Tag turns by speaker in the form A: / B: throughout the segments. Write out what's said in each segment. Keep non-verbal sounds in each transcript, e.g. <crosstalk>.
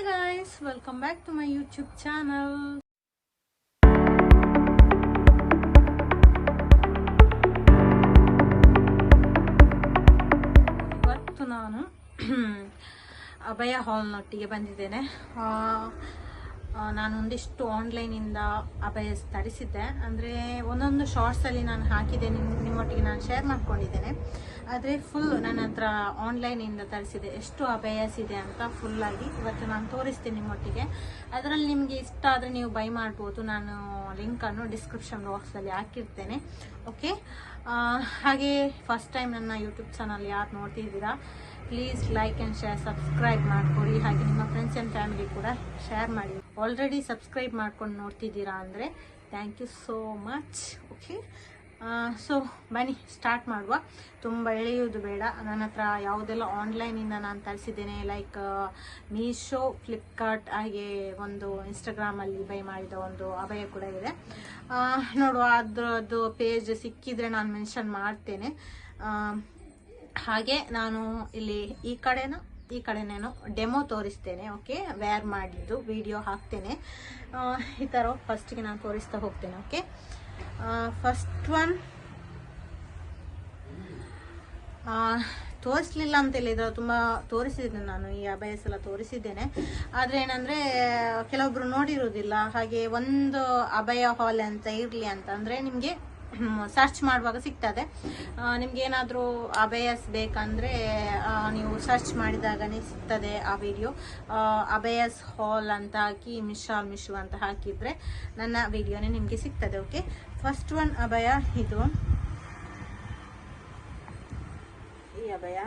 A: hi guys welcome back to my YouTube channel ಇವತ್ತು ನಾನು <clears throat> ಅಭಯ ಹಾಲ್ನೊಟ್ಟಿಗೆ ಬಂದಿದ್ದೇನೆ ನಾನು ಒಂದಿಷ್ಟು ಆನ್ಲೈನಿಂದ ಅಭಯಸ್ ತರಿಸಿದ್ದೆ. ಅಂದರೆ ಒಂದೊಂದು ಶಾರ್ಟ್ಸಲ್ಲಿ ನಾನು ಹಾಕಿದೆ ನಿಮ್ಮ ನಿಮ್ಮೊಟ್ಟಿಗೆ ನಾನು ಶೇರ್ ಮಾಡ್ಕೊಂಡಿದ್ದೇನೆ. ಆದರೆ ಫುಲ್ ನನ್ನ ಹತ್ರ ಆನ್ಲೈನಿಂದ ತರಿಸಿದೆ ಎಷ್ಟು ಅಭಯಸ್ ಇದೆ ಅಂತ ಫುಲ್ಲಾಗಿ ಇವತ್ತು ನಾನು ತೋರಿಸ್ತೀನಿ ನಿಮ್ಮೊಟ್ಟಿಗೆ. ಅದರಲ್ಲಿ ನಿಮಗೆ ಇಷ್ಟ ಆದರೆ ನೀವು ಬೈ ಮಾಡ್ಬೋದು. ನಾನು ಲಿಂಕನ್ನು ಡಿಸ್ಕ್ರಿಪ್ಷನ್ ಬಾಕ್ಸಲ್ಲಿ ಹಾಕಿರ್ತೇನೆ. ಓಕೆ ಹಾಗೆ ಫಸ್ಟ್ ಟೈಮ್ ನನ್ನ ಯೂಟ್ಯೂಬ್ ಚಾನಲ್ ಯಾರು ನೋಡ್ತಿದ್ದೀರಾ? Please like and share subscribe ಮಾಡ್ಕೊಳ್ಳಿ. ಹಾಗೆ ನಿಮ್ಮ ಫ್ರೆಂಡ್ಸ್ ಆ್ಯಂಡ್ ಫ್ಯಾಮಿಲಿ ಕೂಡ ಶೇರ್ ಮಾಡಿ. ಆಲ್ರೆಡಿ ಸಬ್ಸ್ಕ್ರೈಬ್ ಮಾಡ್ಕೊಂಡು ನೋಡ್ತಿದ್ದೀರಾ ಅಂದರೆ thank you so much okay so ಬನ್ನಿ ಸ್ಟಾರ್ಟ್ ಮಾಡುವ. ತುಂಬ ಎಳೆಯುವುದು ಬೇಡ. ನನ್ನ ಹತ್ರ ಯಾವುದೆಲ್ಲ ಆನ್ಲೈನಿಂದ ನಾನು ತರಿಸಿದ್ದೇನೆ ಲೈಕ್ ಮೀಶೋ ಫ್ಲಿಪ್ಕಾರ್ಟ್ ಹಾಗೆ ಒಂದು ಇನ್ಸ್ಟಾಗ್ರಾಮಲ್ಲಿ ಬೈ ಮಾಡಿದ ಒಂದು ಅಭಯ ಕೂಡ ಇದೆ. ನೋಡುವ, ಅದರದ್ದು ಪೇಜ್ ಸಿಕ್ಕಿದರೆ ನಾನು ಮೆನ್ಷನ್ ಮಾಡ್ತೇನೆ. ಹಾಗೆ ನಾನು ಇಲ್ಲಿ ಈ ಕಡೆನ, ಈ ಕಡೆನೇನು ಡೆಮೋ ತೋರಿಸ್ತೇನೆ ಓಕೆ ವೇರ್ ಮಾಡಿದ್ದು ವಿಡಿಯೋ ಹಾಕ್ತೇನೆ. ಈ ಥರ ಫಸ್ಟಿಗೆ ನಾನು ತೋರಿಸ್ತಾ ಹೋಗ್ತೇನೆ ಓಕೆ ಫಸ್ಟ್ ಒನ್ ತೋರಿಸ್ಲಿಲ್ಲ ಅಂತ ಹೇಳಿದ್ರೆ ತುಂಬ ತೋರಿಸಿದ್ದೇನೆ ನಾನು, ಈ ಅಭಯಸ್ ಎಲ್ಲ ತೋರಿಸಿದ್ದೇನೆ. ಆದರೆ ಏನಂದರೆ, ಕೆಲವೊಬ್ರು ನೋಡಿರೋದಿಲ್ಲ ಹಾಗೆ ಒಂದು ಅಭಯ ಹಾಲ್ ಅಂತ ಇರಲಿ ಅಂತ, ಅಂದರೆ ನಿಮಗೆ ಸರ್ಚ್ ಮಾಡುವಾಗ ಸಿಗ್ತದೆ. ನಿಮ್ಗೆ ಏನಾದರೂ ಅಭಯಸ್ ಬೇಕಂದ್ರೆ ನೀವು ಸರ್ಚ್ ಮಾಡಿದಾಗ ಸಿಗ್ತದೆ ಆ ವಿಡಿಯೋ ಅಭಯಸ್ ಹಾಲ್ ಅಂತ ಹಾಕಿ ಮಿಶಾಲ್ ಮಿಶು ಅಂತ ಹಾಕಿದರೆ ನನ್ನ ವಿಡಿಯೋನೇ ನಿಮಗೆ ಸಿಗ್ತದೆ ಓಕೆ ಫಸ್ಟ್ ಒನ್ ಅಭಯ, ಇದು. ಈ ಅಭಯ.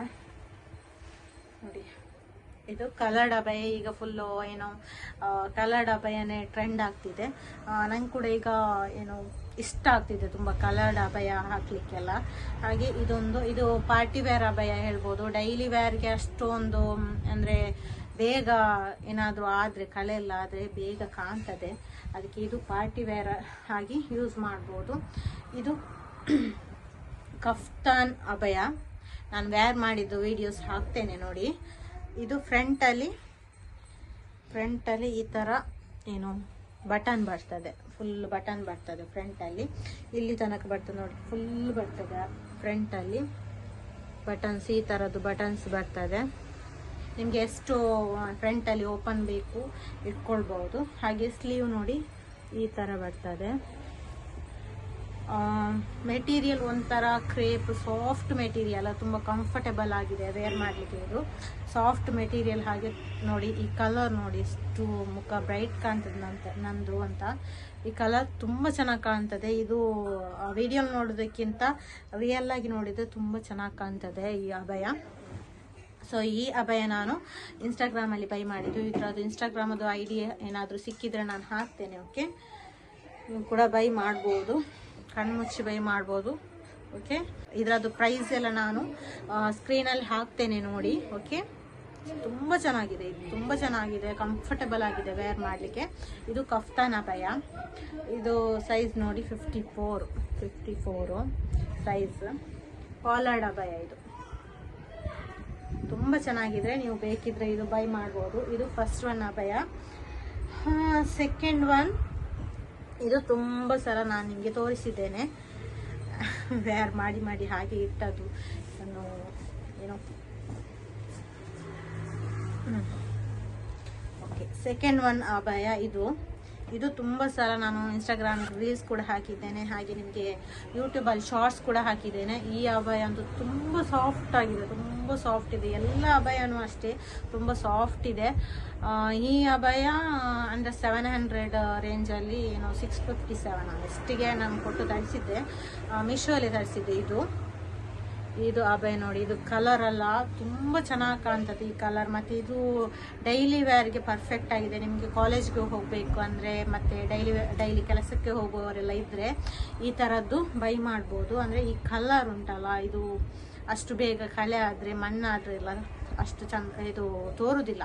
A: ಇದು ಕಲರ್ ಅಭಯ ಈಗ ಫುಲ್ಲು ಏನೋ ಕಲರ್ ಅಭಯನೇ ಟ್ರೆಂಡ್ ಆಗ್ತಿದೆ. ನಂಗೆ ಕೂಡ ಈಗ ಏನು ಇಷ್ಟ ಆಗ್ತಿದೆ ತುಂಬ ಕಲರ್ಡ್ ಅಭಯ ಹಾಕ್ಲಿಕ್ಕೆಲ್ಲ. ಹಾಗೆ ಇದೊಂದು, ಇದು ಪಾರ್ಟಿ ವೇರ್ ಅಭಯ ಹೇಳ್ಬೋದು. ಡೈಲಿ ವೇರ್ಗೆ ಅಷ್ಟೊಂದು, ಅಂದರೆ ಬೇಗ ಏನಾದರೂ ಆದರೆ ಕಳೆ ಎಲ್ಲ ಆದರೆ ಬೇಗ ಕಾಣ್ತದೆ. ಅದಕ್ಕೆ ಇದು ಪಾರ್ಟಿ ವೇರ್ ಆಗಿ ಯೂಸ್ ಮಾಡ್ಬೋದು. ಇದು ಕಫ್ತಾನ್ ಅಭಯ. ನಾನು ವೇರ್ ಮಾಡಿದ್ದು ವಿಡಿಯೋಸ್ ಹಾಕ್ತೇನೆ ನೋಡಿ. ಇದು ಫ್ರಂಟಲ್ಲಿ ಫ್ರಂಟಲ್ಲಿ ಈ ಥರ ಏನು ಬಟನ್ ಬರ್ತದೆ. ಫುಲ್ ಬಟನ್ ಬರ್ತದೆ ಫ್ರಂಟಲ್ಲಿ ಇಲ್ಲಿ ತನಕ ಬರ್ತದೆ ನೋಡಿ ಫುಲ್ ಬರ್ತದೆ ಫ್ರಂಟಲ್ಲಿ ಬಟನ್ಸ್ ಈ ಥರದ್ದು ಬಟನ್ಸ್ ಬರ್ತದೆ. ನಿಮಗೆ ಎಷ್ಟು ಫ್ರಂಟಲ್ಲಿ ಓಪನ್ ಬೇಕು ಇಟ್ಕೊಳ್ಬೋದು ಹಾಗೆ ಸ್ಲೀವ್ ನೋಡಿ ಈ ಥರ ಬರ್ತದೆ. ಮೆಟೀರಿಯಲ್ ಒಂಥರ ಕ್ರೇಪ್ ಸಾಫ್ಟ್ ಮೆಟೀರಿಯಲ್ ತುಂಬ ಕಂಫರ್ಟೇಬಲ್ ಆಗಿದೆ ವೇರ್ ಮಾಡಲಿಕ್ಕೆ ಇದು. ಸಾಫ್ಟ್ ಮೆಟೀರಿಯಲ್ ಹಾಗೆ ನೋಡಿ, ಈ ಕಲರ್ ನೋಡಿ, ಎಷ್ಟು ಮುಖ ಬ್ರೈಟ್ ಕಾಣ್ತದೆ ನಂತ, ನಂದು ಅಂತ. ಈ ಕಲರ್ ತುಂಬ ಚೆನ್ನಾಗಿ ಕಾಣ್ತದೆ. ಇದು ವಿಡಿಯೋ ನೋಡೋದಕ್ಕಿಂತ ರಿಯಲ್ ಆಗಿ ನೋಡಿದ್ರೆ ತುಂಬ ಚೆನ್ನಾಗಿ ಕಾಣ್ತದೆ ಈ ಅಭಯ. ಸೊ ಈ ಅಭಯ ನಾನು ಇನ್ಸ್ಟಾಗ್ರಾಮಲ್ಲಿ ಬೈ ಮಾಡಿದ್ದು. ಇದರದ್ದು ಇನ್ಸ್ಟಾಗ್ರಾಮದು ಐ ಡಿ ಏನಾದರೂ ಸಿಕ್ಕಿದ್ರೆ ನಾನು ಹಾಕ್ತೇನೆ ಓಕೆ ನೀವು ಕೂಡ ಬೈ ಮಾಡ್ಬೋದು. ಕಣ್ಮುಚ್ಚಿ ಬೈ ಮಾಡ್ಬೋದು ಓಕೆ ಇದರದ್ದು ಪ್ರೈಸ್ ಎಲ್ಲ ನಾನು ಸ್ಕ್ರೀನಲ್ಲಿ ಹಾಕ್ತೇನೆ ನೋಡಿ ಓಕೆ ತುಂಬ ಚೆನ್ನಾಗಿದೆ, ಇದು ತುಂಬ ಚೆನ್ನಾಗಿದೆ ಕಂಫರ್ಟಬಲ್ ಆಗಿದೆ ವೇರ್ ಮಾಡಲಿಕ್ಕೆ. ಇದು ಕಫ್ತಾನ ಭಯ ಇದು ಸೈಜ್ ನೋಡಿ fifty four fifty four size collared ಅಭಯ ಇದು. ತುಂಬ ಚೆನ್ನಾಗಿದೆ, ನೀವು ಬೇಕಿದ್ರೆ ಇದು ಬೈ ಮಾಡ್ಬೋದು. ಇದು ಫಸ್ಟ್ ಒನ್ ಅಭಯ ಸೆಕೆಂಡ್ ಒನ್ ಇದು ತುಂಬ ಸಲ ನಾನು ನಿಮಗೆ ತೋರಿಸಿದ್ದೇನೆ. ವೇರ್ ಮಾಡಿ ಮಾಡಿ ಹಾಗೆ ಇಟ್ಟದ್ದು. ನಾನು ಏನೋ. ಓಕೆ ಸೆಕೆಂಡ್ ಒನ್ ಅಭಯ ಇದು. ಇದು ತುಂಬ ಸಲ ನಾನು ಇನ್ಸ್ಟಾಗ್ರಾಮ್ ರೀಲ್ಸ್ ಕೂಡ ಹಾಕಿದ್ದೇನೆ, ಹಾಗೆ ನಿಮಗೆ ಯೂಟ್ಯೂಬಲ್ಲಿ ಶಾರ್ಟ್ಸ್ ಕೂಡ ಹಾಕಿದ್ದೇನೆ. ಈ ಅಭಯ ಅಂತೂ ತುಂಬ ಸಾಫ್ಟ್ ಆಗಿದೆ, ತುಂಬ ಸಾಫ್ಟ್ ಇದೆ. ಎಲ್ಲ ಅಭಯನೂ ಅಷ್ಟೇ, ತುಂಬ ಸಾಫ್ಟ್ ಇದೆ. ಈ ಅಭಯ ಅಂದರೆ ಸೆವೆನ್ ಹಂಡ್ರೆಡ್ ರೇಂಜಲ್ಲಿ ಏನು ಸಿಕ್ಸ್ ಫಿಫ್ಟಿ ಸೆವೆನ್ ಅಷ್ಟಿಗೆ ನಾನು ಕೊಟ್ಟು ತರಿಸಿದ್ದೆ. ಮೀಶೋಲ್ಲಿ ತರಿಸಿದ್ದೆ ಇದು. ಇದು ಅಭಯ ನೋಡಿ, ಇದು ಕಲರ್ ಅಲ್ಲ, ತುಂಬ ಚೆನ್ನಾಗಿ ಕಾಣ್ತದೆ ಈ ಕಲರ್ ಮತ್ತು ಇದು ಡೈಲಿ ವೇರ್ಗೆ ಪರ್ಫೆಕ್ಟ್ ಆಗಿದೆ. ನಿಮಗೆ ಕಾಲೇಜ್ಗೆ ಹೋಗಬೇಕು ಅಂದರೆ, ಮತ್ತು ಡೈಲಿ ಡೈಲಿ ಕೆಲಸಕ್ಕೆ ಹೋಗುವವರೆಲ್ಲ ಇದ್ದರೆ ಈ ಥರದ್ದು ಬೈ ಮಾಡ್ಬೋದು. ಅಂದರೆ ಈ ಕಲರ್ ಉಂಟಲ್ಲ, ಇದು ಅಷ್ಟು ಬೇಗ ಕಳೆ ಆದರೆ ಮಣ್ಣಾದರೆ ಎಲ್ಲ ಅಷ್ಟು ಚಂದ, ಇದು ತೋರುವುದಿಲ್ಲ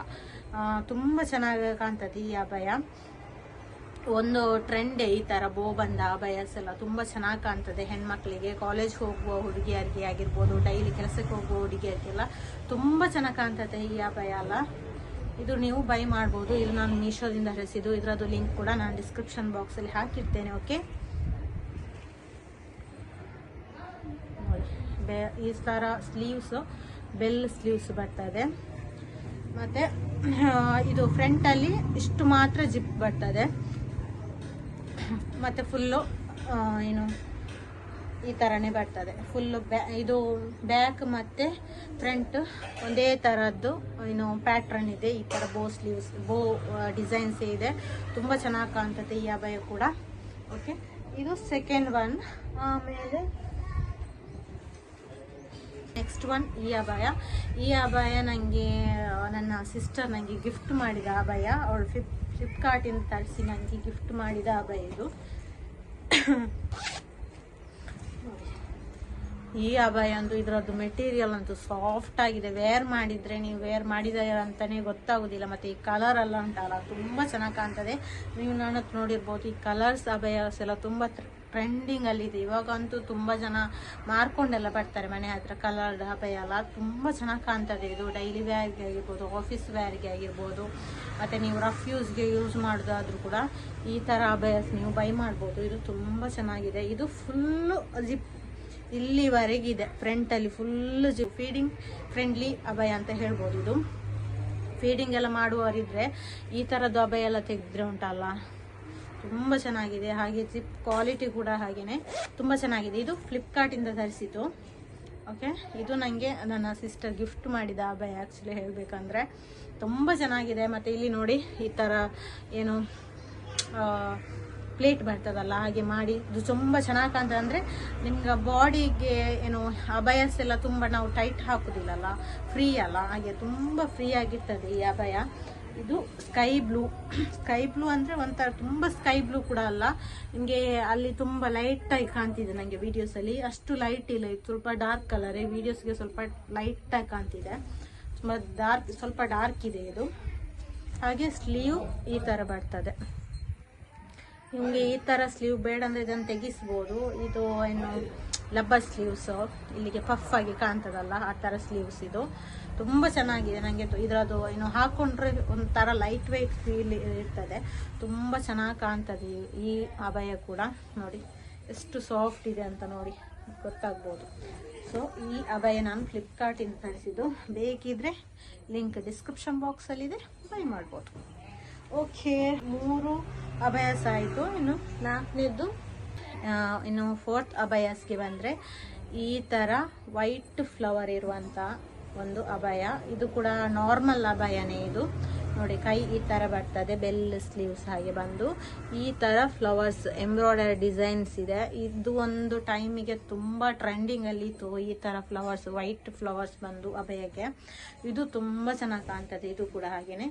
A: ತುಂಬ ಚೆನ್ನಾಗಿ ಕಾಣ್ತದೆ ಈ ಅಭಯ. ಒಂದು ಟ್ರೆಂಡ್ ಈ ಥರ ಬೋ ಬಂದ, ಅಭಯಸ್ ಎಲ್ಲ ತುಂಬ ಚೆನ್ನಾಗಿ ಕಾಣ್ತದೆ. ಹೆಣ್ಮಕ್ಳಿಗೆ ಕಾಲೇಜ್ ಹೋಗುವ ಹುಡುಗಿಯರಿಗೆ ಆಗಿರ್ಬೋದು ಡೈಲಿ ಕೆಲಸಕ್ಕೆ ಹೋಗುವ ಹುಡುಗಿಯರಿಗೆಲ್ಲ ತುಂಬ ಚೆನ್ನಾಗಿ ಕಾಣ್ತದೆ ಈ ಅಭಯ ಎಲ್ಲ. ಇದು ನೀವು ಬೈ ಮಾಡ್ಬೋದು. ಇದು ನಾನು ಮೀಶೋದಿಂದ ಹರಿಸಿದ್ದು ಇದರದ್ದು ಲಿಂಕ್ ಕೂಡ ನಾನು ಡಿಸ್ಕ್ರಿಪ್ಷನ್ ಬಾಕ್ಸಲ್ಲಿ ಹಾಕಿರ್ತೇನೆ ಓಕೆ ಬೆ, ಈ ಥರ ಸ್ಲೀವ್ಸ್ ಬೆಲ್ ಸ್ಲೀವ್ಸ್ ಬರ್ತದೆ ಮತ್ತು ಇದು ಫ್ರಂಟಲ್ಲಿ ಇಷ್ಟು ಮಾತ್ರ ಜಿಪ್ ಬರ್ತದೆ. ಮತ್ತು ಫುಲ್ಲು ಏನು, ಈ ಥರನೇ ಬರ್ತದೆ. ಫುಲ್ಲು ಬ್ಯಾ ಇದು ಬ್ಯಾಕ್ ಮತ್ತು ಫ್ರಂಟ್ ಒಂದೇ ಥರದ್ದು ಏನು ಪ್ಯಾಟ್ರನ್ ಇದೆ. ಈ ಥರ ಬೋ ಸ್ಲೀವ್ಸ್ ಬೋ ಡಿಸೈನ್ಸ್ ಇದೆ. ತುಂಬ ಚೆನ್ನಾಗಿ ಕಾಣ್ತದೆ ಈ ಅಭಯ ಕೂಡ. ಓಕೆ ಇದು ಸೆಕೆಂಡ್ ಒನ್ ಆಮೇಲೆ ನೆಕ್ಸ್ಟ್ ಒನ್ ಈ ಅಭಯ. ಈ ಅಭಯ ನನಗೆ ನನ್ನ ಸಿಸ್ಟರ್ ನನಗೆ ಗಿಫ್ಟ್ ಮಾಡಿದ ಅಭಯ. ಅವಳು ಫ್ಲಿಪ್ ಫ್ಲಿಪ್ಕಾರ್ಟಿಂದ ತರಿಸಿ ನನಗೆ ಗಿಫ್ಟ್ ಮಾಡಿದ ಹಬ್ಬ ಇದು ಈ ಅಭಯ ಅಂತೂ ಇದರದ್ದು ಮೆಟೀರಿಯಲ್ ಅಂತೂ ಸಾಫ್ಟ್ ಆಗಿದೆ. ವೇರ್ ಮಾಡಿದ್ರೆ ನೀವು ವೇರ್ ಮಾಡಿದಾರ ಅಂತಾನೆ ಗೊತ್ತಾಗೋದಿಲ್ಲ. ಮತ್ತೆ ಈ ಕಲರ್ ಎಲ್ಲ ಉಂಟಲ್ಲ ತುಂಬಾ ಚೆನ್ನಾಗಿ ಕಾಣ್ತದೆ. ನೀವು ನನ್ನ ನೋಡಿರ್ಬೋದು ಈ ಕಲರ್ಸ್ ಅಭಯಸ್ ಎಲ್ಲ ತುಂಬಾ ಟ್ರೆಂಡಿಂಗ್ ಅಲ್ಲಿ ಇದೆ. ಇವಾಗಂತೂ ತುಂಬಾ ಜನ ಮಾರ್ಕೊಂಡೆಲ್ಲ ಬರ್ತಾರೆ ಮನೆ ಹತ್ರ. ಕಲರ್ ಅಭಯ ಎಲ್ಲ ತುಂಬಾ ಚೆನ್ನಾಗಿ ಕಾಣ್ತದೆ. ಇದು ಡೈಲಿ ವೇರ್ಗೆ ಆಗಿರ್ಬೋದು ಆಫೀಸ್ ವೇರ್ಗೆ ಆಗಿರ್ಬೋದು, ಮತ್ತೆ ನೀವು ರಫ್ ಯೂಸ್ಗೆ ಯೂಸ್ ಮಾಡೋದಾದ್ರೂ ಕೂಡ ಈ ತರ ಅಭಯಸ್ ನೀವು ಬೈ ಮಾಡ್ಬೋದು. ಇದು ತುಂಬಾ ಚೆನ್ನಾಗಿದೆ. ಇದು ಫುಲ್ಲು ಜಿಪ್ ಇಲ್ಲಿವರೆಗಿದೆ ಫ್ರಂಟಲ್ಲಿ ಫುಲ್ ಫೀಡಿಂಗ್ ಫ್ರೆಂಡ್ಲಿ ಅಭಯ ಅಂತ ಹೇಳ್ಬೋದು. ಇದು ಫೀಡಿಂಗ್ ಎಲ್ಲ ಮಾಡುವವರಿದ್ರೆ ಈ ಥರದ್ದು ಅಭಯ ಎಲ್ಲ ತೆಗೆದ್ರೆ ಉಂಟಲ್ಲ? ತುಂಬ ಚೆನ್ನಾಗಿದೆ. ಹಾಗೆ ಜಿಪ್ ಕ್ವಾಲಿಟಿ ಕೂಡ ಹಾಗೆಯೇ ತುಂಬ ಚೆನ್ನಾಗಿದೆ. ಇದು ಫ್ಲಿಪ್ಕಾರ್ಟಿಂದ ತರಿಸಿತು ಓಕೆ ಇದು ನನಗೆ ನನ್ನ ಸಿಸ್ಟರ್ ಗಿಫ್ಟ್ ಮಾಡಿದ ಅಭಯ ಆ್ಯಕ್ಚುಲಿ ಹೇಳಬೇಕಂದ್ರೆ. ತುಂಬ ಚೆನ್ನಾಗಿದೆ. ಮತ್ತು ಇಲ್ಲಿ ನೋಡಿ ಈ ಥರ ಏನು ಪ್ಲೇಟ್ ಬರ್ತದಲ್ಲ, ಹಾಗೆ ಮಾಡಿ. ಇದು ತುಂಬ ಚೆನ್ನಾಗಿ ಕಾಣ್ತದೆ. ಅಂದರೆ ನಿಮ್ಗೆ ಬಾಡಿಗೆ ಏನು, ಅಭಯಸ್ ಎಲ್ಲ ತುಂಬ ನಾವು ಟೈಟ್ ಹಾಕೋದಿಲ್ಲಲ್ಲ? ಫ್ರೀ ಅಲ್ಲ? ಹಾಗೆ ತುಂಬ ಫ್ರೀ ಆಗಿರ್ತದೆ ಈ ಅಭಯ. ಇದು ಸ್ಕೈ ಬ್ಲೂ. ಸ್ಕೈ ಬ್ಲೂ ಅಂದರೆ ಒಂಥರ ತುಂಬ ಸ್ಕೈ ಬ್ಲೂ ಕೂಡ ಅಲ್ಲ. ನಿಮಗೆ ಅಲ್ಲಿ ತುಂಬ ಲೈಟಾಗಿ ಕಾಣ್ತಿದೆ ನನಗೆ ಅಲ್ಲಿ. ಅಷ್ಟು ಲೈಟ್ ಇಲ್ಲ, ಇದು ಸ್ವಲ್ಪ ಡಾರ್ಕ್ ಕಲರ್ ವಿಡಿಯೋಸ್ಗೆ ಸ್ವಲ್ಪ ಲೈಟಾಗಿ ಕಾಣ್ತಿದೆ. ತುಂಬ ಡಾರ್ಕ್ ಸ್ವಲ್ಪ ಡಾರ್ಕ್ ಇದೆ ಇದು. ಹಾಗೆ ಸ್ಲೀವ್ ಈ ಥರ ಬರ್ತದೆ. ನಿಮಗೆ ಈ ಥರ ಸ್ಲೀವ್ ಬೇಡ ಅಂದರೆ ಇದನ್ನು ತೆಗಿಸ್ಬೋದು. ಇದು ಏನು ಲಬ್ಬರ್ ಸ್ಲೀವ್ಸ್ ಇಲ್ಲಿಗೆ ಪಫ್ ಆಗಿ ಕಾಣ್ತದಲ್ಲ ಆ ಥರ ಸ್ಲೀವ್ಸ್ ಇದು. ತುಂಬ ಚೆನ್ನಾಗಿದೆ ನನಗೆ ಇದರದು ಏನು ಹಾಕೊಂಡ್ರೆ ಒಂಥರ ಲೈಟ್ ವೆಯ್ಟ್ ಫೀಲ್ ಇರ್ತದೆ. ತುಂಬ ಚೆನ್ನಾಗಿ ಕಾಣ್ತದೆ ಈ- ಅಭಯ ಕೂಡ. ನೋಡಿ ಎಷ್ಟು ಸಾಫ್ಟ್ ಇದೆ ಅಂತ ನೋಡಿ ಗೊತ್ತಾಗ್ಬೋದು. ಸೊ ಈ ಅಭಯ ನಾನು ಫ್ಲಿಪ್ಕಾರ್ಟಿಂದ ತರಿಸಿದ್ದು. ಬೇಕಿದ್ರೆ ಲಿಂಕ್ ಡಿಸ್ಕ್ರಿಪ್ಷನ್ ಬಾಕ್ಸಲ್ಲಿದೆ ಬೈ ಮಾಡ್ಬೋದು. ಓಕೆ ಮೂರು ಅಭಯಾಸ ಆಯಿತು. ಇನ್ನು ನಾಲ್ಕನೇದ್ದು ಆ, ಇನ್ನು ಫೋರ್ತ್ ಅಭಯಾಸ್ಗೆ ಬಂದರೆ ಈ ಥರ ವೈಟ್ ಫ್ಲವರ್ ಇರುವಂಥ ಒಂದು ಅಭಯ. ಇದು ಕೂಡ ನಾರ್ಮಲ್ ಅಭಯನೇ ಇದು. ನೋಡಿ, ಕೈ ಈ ಥರ ಬರ್ತದೆ, ಬೆಲ್ ಸ್ಲೀವ್ಸ್ ಹಾಗೆ ಬಂದು. ಈ ಥರ ಫ್ಲವರ್ಸ್ ಎಂಬ್ರಾಯ್ಡರಿ ಡಿಸೈನ್ಸ್ ಇದೆ. ಇದು ಒಂದು ಟೈಮಿಗೆ ತುಂಬ ಟ್ರೆಂಡಿಂಗಲ್ಲಿ ಇತ್ತು ಈ ಥರ ಫ್ಲವರ್ಸ್ ವೈಟ್ ಫ್ಲವರ್ಸ್ ಬಂದು ಅಭಯಕ್ಕೆ. ಇದು ತುಂಬ ಚೆನ್ನಾಗಿ ಕಾಣ್ತದೆ, ಇದು ಕೂಡ ಹಾಗೇನೆ.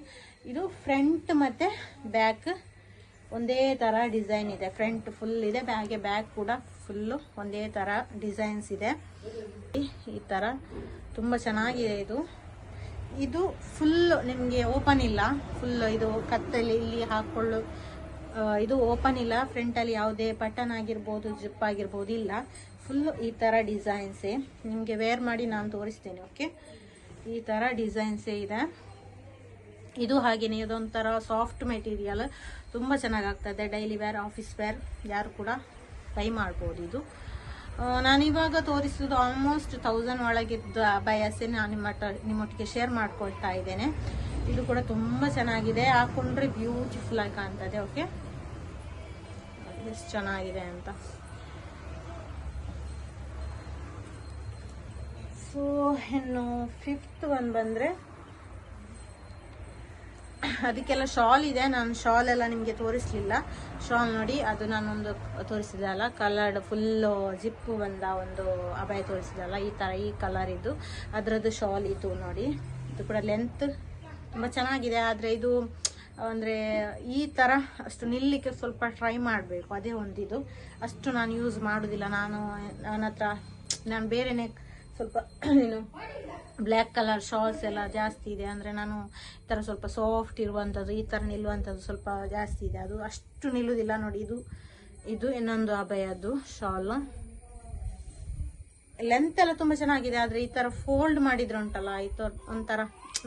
A: ಇದು ಫ್ರಂಟ್ ಮತ್ತು ಬ್ಯಾಕ್ ಒಂದೇ ಥರ ಡಿಸೈನ್ ಇದೆ. ಫ್ರಂಟ್ ಫುಲ್ ಇದೆ, ಹಾಗೆ ಬ್ಯಾಕ್ ಕೂಡ ಫುಲ್ಲು ಒಂದೇ ಥರ ಡಿಸೈನ್ಸ್ ಇದೆ. ಈ- ತರ ತುಂಬ ಚೆನ್ನಾಗಿದೆ ಇದು. ಇದು ಫುಲ್ ನಿಮಗೆ ಓಪನ್ ಇಲ್ಲ. ಫುಲ್ ಇದು ಕತ್ತಲ್ಲಿ ಇಲ್ಲಿ ಹಾಕೊಳ್ಳು ಇದು ಓಪನ್ ಇಲ್ಲ. ಫ್ರಂಟಲ್ಲಿ ಯಾವುದೇ ಬಟನ್ ಆಗಿರ್ಬೋದು ಜಿಪ್ ಆಗಿರ್ಬೋದು ಇಲ್ಲ. ಫುಲ್ ಈ ಥರ ಡಿಸೈನ್ಸೇ ನಿಮಗೆ ವೇರ್ ಮಾಡಿ ನಾನು ತೋರಿಸ್ತೇನೆ ಓಕೆ ಈ ಥರ ಡಿಸೈನ್ಸೇ ಇದೆ. ಇದು ಹಾಗೇನೆ, ಇದೊಂಥರ ಸಾಫ್ಟ್ ಮೆಟೀರಿಯಲ್ ತುಂಬ ಚೆನ್ನಾಗಾಗ್ತದೆ ಡೈಲಿ ವೇರ್ ಆಫೀಸ್ ವೇರ್ ಯಾರು ಕೂಡ ಟ್ರೈ ಮಾಡ್ಬೋದು ಇದು. ನಾನಿವಾಗ ತೋರಿಸೋದು ಆಲ್ಮೋಸ್ಟ್ ಥೌಸಂಡ್ ಒಳಗಿದ್ದ ಬಯಸೆ ನಾನು ನಿಮ್ಮ ನಿಮ್ಮೊಟ್ಟಿಗೆ ಶೇರ್ ಮಾಡ್ಕೊಳ್ತಾ ಇದ್ದೇನೆ. ಇದು ಕೂಡ ತುಂಬ ಚೆನ್ನಾಗಿದೆ. ಹಾಕೊಂಡ್ರೆ ಬ್ಯೂಟಿಫುಲ್ ಆಗಿ ಕಾಣ್ತದೆ ಓಕೆ ಎಷ್ಟು ಚೆನ್ನಾಗಿದೆ ಅಂತ. ಸೊ ಇನ್ನು ಫಿಫ್ತ್ ಒಂದು ಬಂದರೆ ಅದಕ್ಕೆಲ್ಲ ಶಾಲ್ ಇದೆ. ನಾನು ಶಾಲ್ ಎಲ್ಲ ನಿಮಗೆ ತೋರಿಸ್ಲಿಲ್ಲ. ಶಾಲ್ ನೋಡಿ, ಅದು ನಾನೊಂದು ತೋರಿಸಿದೆ ಅಲ್ಲ? ಕಲರ್ಡ್ ಫುಲ್ಲು ಜಿಪ್ಪು ಬಂದ ಒಂದು ಅಭಯ ತೋರಿಸಿದಲ್ಲ ಈ ಥರ ಈ ಕಲರ್ ಇದು. ಅದರದ್ದು ಶಾಲ್ ಇತ್ತು ನೋಡಿ. ಇದು ಕೂಡ ಲೆಂತ್ ತುಂಬ ಚೆನ್ನಾಗಿದೆ. ಆದರೆ ಇದು, ಅಂದರೆ ಈ ಥರ ಅಷ್ಟು ನಿಲ್ಲಿಕ್ಕೆ ಸ್ವಲ್ಪ ಟ್ರೈ ಮಾಡಬೇಕು. ಅದೇ ಒಂದಿದು. ಅಷ್ಟು ನಾನು ಯೂಸ್ ಮಾಡೋದಿಲ್ಲ. ನಾನು ನನ್ನ ನಾನು ಬೇರೆನೇ ಸ್ವಲ್ಪ, ಏನು, ಬ್ಲ್ಯಾಕ್ ಕಲರ್ ಶಾಲ್ಸ್ ಎಲ್ಲ ಜಾಸ್ತಿ ಇದೆ. ಅಂದರೆ ನಾನು ಈ ಥರ ಸ್ವಲ್ಪ ಸಾಫ್ಟ್ ಇರುವಂಥದ್ದು ಈ ಥರ ನಿಲ್ಲುವಂಥದ್ದು ಸ್ವಲ್ಪ ಜಾಸ್ತಿ ಇದೆ. ಅದು ಅಷ್ಟು ನಿಲ್ಲುವುದಿಲ್ಲ ನೋಡಿ. ಇದು ಇದು ಇನ್ನೊಂದು ಅಭಯದ್ದು ಶಾಲು. ಲೆಂತ್ ಎಲ್ಲ ತುಂಬ ಚೆನ್ನಾಗಿದೆ, ಆದರೆ ಈ ಥರ ಫೋಲ್ಡ್ ಮಾಡಿದ್ರೆ ಉಂಟಲ್ಲ, ಈ ಥರ ಒಂಥರ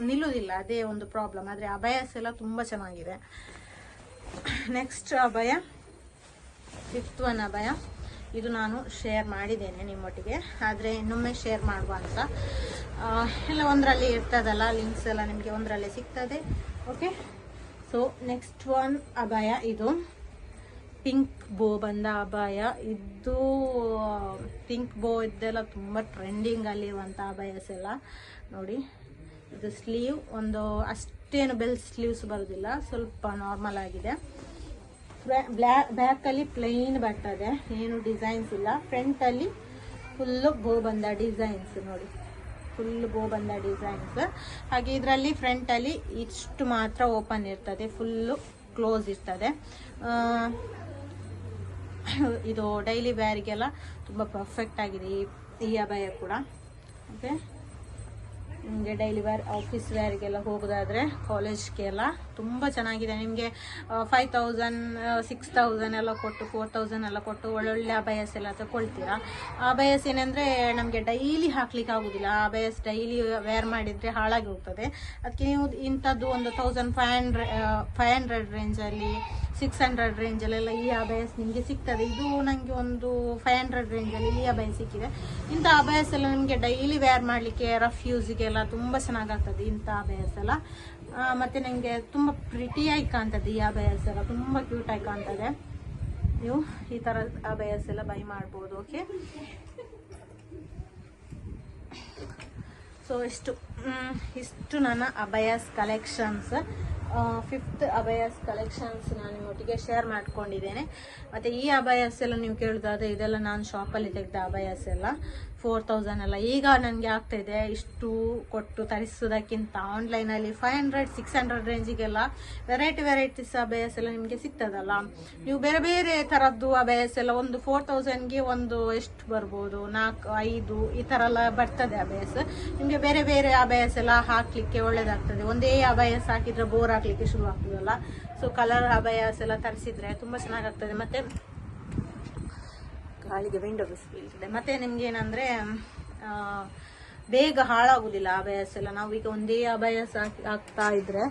A: ನಿಲ್ಲುವುದಿಲ್ಲ ಅದೇ ಒಂದು ಪ್ರಾಬ್ಲಮ್ ಆದರೆ ಅಭಯಸ್ ಎಲ್ಲ ತುಂಬ ಚೆನ್ನಾಗಿದೆ. ನೆಕ್ಸ್ಟ್ ಅಭಯ ಫಿಫ್ತ್ ಒನ್ ಅಭಯ. ಇದು ನಾನು ಶೇರ್ ಮಾಡಿದ್ದೇನೆ ನಿಮ್ಮೊಟ್ಟಿಗೆ. ಆದರೆ ಇನ್ನೊಮ್ಮೆ ಶೇರ್ ಮಾಡುವ ಅಂತ. ಎಲ್ಲ ಒಂದರಲ್ಲಿ ಇರ್ತದಲ್ಲ ಲಿಂಕ್ಸ್ ಎಲ್ಲ ನಿಮಗೆ ಒಂದರಲ್ಲಿ ಸಿಗ್ತದೆ. ಓಕೆ ಸೊ ನೆಕ್ಸ್ಟ್ ಒನ್ ಅಭಯ ಇದು. ಪಿಂಕ್ ಬೋ ಬಂದ ಅಭಯ. ಇದು ಪಿಂಕ್ ಬೋ ಇದೆಲ್ಲ ತುಂಬ ಟ್ರೆಂಡಿಂಗ್ ಇರುವಂಥ ಅಭಯಸ್ ಎಲ್ಲ ನೋಡಿ, ಇದು ಸ್ಲೀವ್ ಒಂದು ಅಷ್ಟೇನು ಬೆಲ್ ಸ್ಲೀವ್ಸ್ ಬರೋದಿಲ್ಲ, ಸ್ವಲ್ಪ ನಾರ್ಮಲ್ ಆಗಿದೆ. ಬ್ಲ್ಯಾಕ್ ಬ್ಯಾಕಲ್ಲಿ ಪ್ಲೈನ್ ಬರ್ತದೆ ಏನು ಡಿಸೈನ್ಸ್ ಇಲ್ಲ. ಫ್ರಂಟಲ್ಲಿ ಫುಲ್ಲು ಬೋ ಬಂದ ಡಿಸೈನ್ಸ್ ನೋಡಿ. ಫುಲ್ ಬೋ ಬಂದ ಡಿಸೈನ್ಸ್ ಹಾಗೆ ಇದರಲ್ಲಿ ಫ್ರಂಟಲ್ಲಿ ಇಷ್ಟು ಮಾತ್ರ ಓಪನ್ ಇರ್ತದೆ. ಫುಲ್ಲು ಕ್ಲೋಸ್ ಇರ್ತದೆ. ಇದು ಡೈಲಿ ವೇರ್ಗೆಲ್ಲ ತುಂಬ ಪರ್ಫೆಕ್ಟ್ ಆಗಿದೆ ಈ ಈ ಅಭಯ ಕೂಡ. ಓಕೆ ನಿಮಗೆ ಡೈಲಿ ವೇರ್ ಆಫೀಸ್ ವೇರ್ಗೆಲ್ಲ ಹೋಗೋದಾದರೆ ಕಾಲೇಜ್ಗೆಲ್ಲ ತುಂಬ ಚೆನ್ನಾಗಿದೆ. ನಿಮಗೆ ಫೈವ್ ತೌಸಂಡ್ ಸಿಕ್ಸ್ ತೌಸಂಡ್ ಎಲ್ಲ ಕೊಟ್ಟು ಫೋರ್ ತೌಸಂಡ್ ಎಲ್ಲ ಕೊಟ್ಟು ಒಳ್ಳೊಳ್ಳೆ ಅಬಯಸ್ ಎಲ್ಲ ತಗೊಳ್ತೀರಾ? ಅಬಯಸ್ ಏನಂದರೆ ನಮಗೆ ಡೈಲಿ ಹಾಕ್ಲಿಕ್ಕೆ ಆಗೋದಿಲ್ಲ. ಆ ಬಯಸ್ ಡೈಲಿ ವೇರ್ ಮಾಡಿದರೆ ಹಾಳಾಗಿ ಹೋಗ್ತದೆ. ಅದಕ್ಕೆ ನೀವು ಇಂಥದ್ದು ಒಂದು thousand five hundred five hundred ರೇಂಜಲ್ಲಿ ಸಿಕ್ಸ್ ಹಂಡ್ರೆಡ್ ರೇಂಜಲ್ಲೆಲ್ಲ ಈ ಅಭಯಸ್ ನಿಮಗೆ ಸಿಗ್ತದೆ. ಇದು ನನಗೆ ಒಂದು ಫೈವ್ ಹಂಡ್ರೆಡ್ ರೇಂಜಲ್ಲಿ ಈ ಅಭಯ ಸಿಕ್ಕಿದೆ. ಇಂಥ ಅಬಯಾಸ್ ಎಲ್ಲ ನಿಮಗೆ ಡೈಲಿ ವೇರ್ ಮಾಡಲಿಕ್ಕೆ ರಫ್ ಯೂಸಿಗೆಲ್ಲ ತುಂಬ ಚೆನ್ನಾಗಾಗ್ತದೆ ಇಂಥ ಅಬಯಸ್ ಎಲ್ಲ ಮತ್ತು ಮತ್ತೆ ನನಗೆ ತುಂಬ ಪ್ರಿಟಿಯಾಗಿ ಕಾಣ್ತದೆ ಈ ಅಬಯಾಸ್ ಎಲ್ಲ ತುಂಬ ಕ್ಯೂಟಾಗಿ ಕಾಣ್ತದೆ. ನೀವು ಈ ಥರ ಅಬಯಾಸ್ ಎಲ್ಲ ಬೈ ಮಾಡ್ಬೋದು ಓಕೆ ಸೊ ಇಷ್ಟು ಇಷ್ಟು ನನ್ನ ಅಬಯಾಸ್ ಕಲೆಕ್ಷನ್ಸ್ ಫಿಫ್ತ್ ಅಬಯಾಸ್ ಕಲೆಕ್ಷನ್ಸ್ ನಾನು ನಿಮ್ಮೊಟ್ಟಿಗೆ ಶೇರ್ ಮಾಡ್ಕೊಂಡಿದ್ದೇನೆ. ಮತ್ತು ಈ ಅಬಯಾಸ್ ಎಲ್ಲ ನೀವು ಕೇಳೋದಾದ್ರೆ ಇದೆಲ್ಲ ನಾನು ಶಾಪಲ್ಲಿ ತೆಗೆದ ಅಬಯಾಸ್ ಎಲ್ಲ ಫೋರ್ ತೌಸಂಡ್ ಅಲ್ಲ. ಈಗ ನನಗೆ ಆಗ್ತಾಯಿದೆ ಇಷ್ಟು ಕೊಟ್ಟು ತರಿಸೋದಕ್ಕಿಂತ ಆನ್ಲೈನಲ್ಲಿ ಫೈವ್ ಹಂಡ್ರೆಡ್ ಸಿಕ್ಸ್ ಹಂಡ್ರೆಡ್ ರೇಂಜಿಗೆಲ್ಲ ವೆರೈಟಿ ವೆರೈಟೀಸ್ ಅಬಯಾಸ್ ಎಲ್ಲ ನಿಮಗೆ ಸಿಗ್ತದಲ್ಲ. ನೀವು ಬೇರೆ ಬೇರೆ ಥರದ್ದು ಅಬಯಾಸ್ ಎಲ್ಲ ಒಂದು ಫೋರ್ ತೌಸಂಡ್ಗೆ ಒಂದು ಎಷ್ಟು ಬರ್ಬೋದು? ನಾಲ್ಕು, ಐದು ಈ ಥರ ಎಲ್ಲ ಬರ್ತದೆ ಅಬಯಾಸ್ ನಿಮಗೆ ಬೇರೆ ಬೇರೆ ಅಬಯಾಸ್ ಎಲ್ಲ ಹಾಕ್ಲಿಕ್ಕೆ ಒಳ್ಳೇದಾಗ್ತದೆ. ಒಂದೇ ಅಬಯಸ್ ಹಾಕಿದ್ರೆ ಬೋರ್ ಹಾಕಲಿಕ್ಕೆ ಶುರು ಆಗ್ತದಲ್ಲ ಸೊ ಕಲರ್ ಅಬಯಾಸ್ ಎಲ್ಲ ತರಿಸಿದ್ರೆ ತುಂಬ ಚೆನ್ನಾಗಾಗ್ತದೆ. ಮತ್ತೆ ಗಾಳಿಗೆ ವಿಂಡೋ ಬಿಸಿ ಬೀಳ್ತದೆ ಮತ್ತೆ ನಿಮ್ಗೆ ಏನಂದ್ರೆ ಬೇಗ ಹಾಳಾಗುದಿಲ್ಲ ಅಬಯಸ್ ಎಲ್ಲ. ಈಗ ಒಂದೇ ಅಬಯಸ್ ಆಗ್ತಾ ಇದ್ರೆ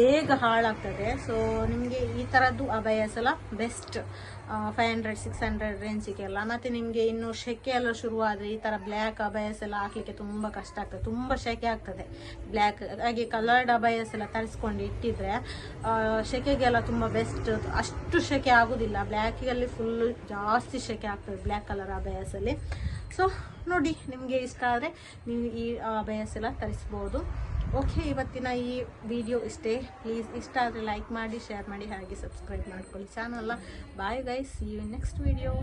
A: ಬೇಗ ಹಾಳಾಗ್ತದೆ. ಸೊ ನಿಮಗೆ ಈ ಥರದ್ದು ಅಬಯಸ್ ಎಲ್ಲ best five hundred six hundred ರೇಂಜಿಗೆಲ್ಲ ಮತ್ತೆ ನಿಮಗೆ ಇನ್ನು ಶೆಕೆ ಎಲ್ಲ ಶುರುವಾದರೆ ಈ ಥರ ಬ್ಲ್ಯಾಕ್ ಅಭಯಸ್ ಎಲ್ಲ ಹಾಕ್ಲಿಕ್ಕೆ ತುಂಬ ಕಷ್ಟ ಆಗ್ತದೆ. ತುಂಬ ಶೆಕೆ ಆಗ್ತದೆ. ಬ್ಲ್ಯಾಕ್ ಹಾಗೆ ಕಲರ್ಡ್ ಅಭಯಸ್ ಎಲ್ಲ ತರಿಸ್ಕೊಂಡು ಇಟ್ಟಿದ್ರೆ ಶೆಕೆಗೆಲ್ಲ ತುಂಬ ಬೆಸ್ಟ್ ಅಷ್ಟು ಶೆಕೆ ಆಗುದಿಲ್ಲ. ಬ್ಲ್ಯಾಕಿಗಲ್ಲಿ ಫುಲ್ ಜಾಸ್ತಿ ಶೆಕೆ ಆಗ್ತದೆ. ಬ್ಲ್ಯಾಕ್ ಕಲರ್ ಅಭಯಸ್ ಅಲ್ಲಿ ಸೊ ನೋಡಿ, ನಿಮಗೆ ಇಷ್ಟ ಆದರೆ ನೀವು ಈ ಬಯಸ್ ಎಲ್ಲ ತರಿಸ್ಬೋದು. ಓಕೆ ಇವತ್ತಿನ ಈ ವಿಡಿಯೋ ಇಷ್ಟೇ. ಪ್ಲೀಸ್ ಇಷ್ಟ ಆದರೆ ಲೈಕ್ ಮಾಡಿ ಶೇರ್ ಮಾಡಿ, ಹಾಗೆ ಸಬ್ಸ್ಕ್ರೈಬ್ ಮಾಡ್ಕೊಳ್ಳಿ. ಚಾನಲ್ನ bye guys see you next video